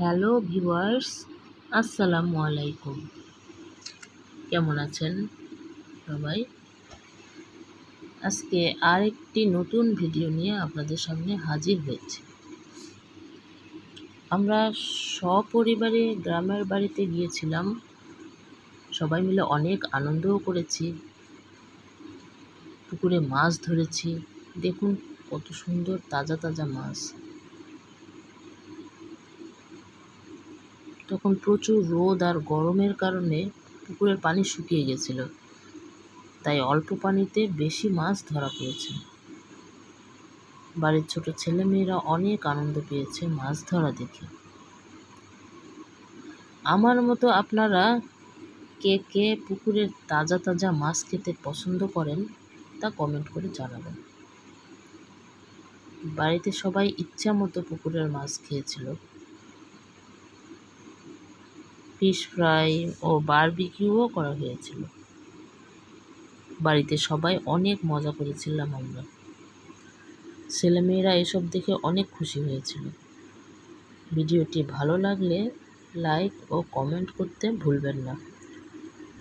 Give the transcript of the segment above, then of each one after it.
Hello viewers আসসালামু আলাইকুম কেমন আছেন সবাই? আজকে আরেকটি নতুন ভিডিও নিয়ে আপনাদের সামনে হাজির হয়েছি। আমরা সপরিবারে গ্রামের বাড়িতে গিয়েছিলাম। সবাই মিলে অনেক আনন্দও করেছি। পুকুরে মাছ ধরেছি। দেখুন কত সুন্দর, তাজা তাজা মাছ। তখন প্রচুর রোদ আর গরমের কারণে পুকুরের পানি শুকিয়ে গেছিল। তাই অল্প পানিতে বেশি মাছ ধরা পড়েছে। বাড়ির ছোট ছেলেমেয়েরা অনেক আনন্দ পেয়েছে মাছ ধরা দেখে। আমার মতো আপনারা কে কে পুকুরের তাজা তাজা মাছ খেতে পছন্দ করেন তা কমেন্ট করে জানাবেন। বাড়িতে সবাই ইচ্ছা মতো পুকুরের মাছ খেয়েছিল। ফিশ ফ্রাই ও বারবিকিউও করা হয়েছিল। বাড়িতে সবাই অনেক মজা করেছিলাম আমরা। ছেলেমেয়েরা এসব দেখে অনেক খুশি হয়েছিল। ভিডিওটি ভালো লাগলে লাইক ও কমেন্ট করতে ভুলবেন না।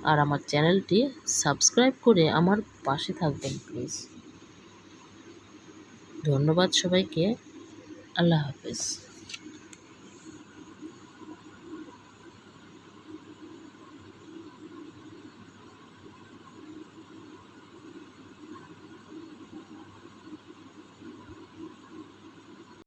আর আমার চ্যানেলটি সাবস্ক্রাইব করে আমার পাশে থাকবেন, প্লিজ। ধন্যবাদ সবাইকে। আল্লাহ হাফেজ।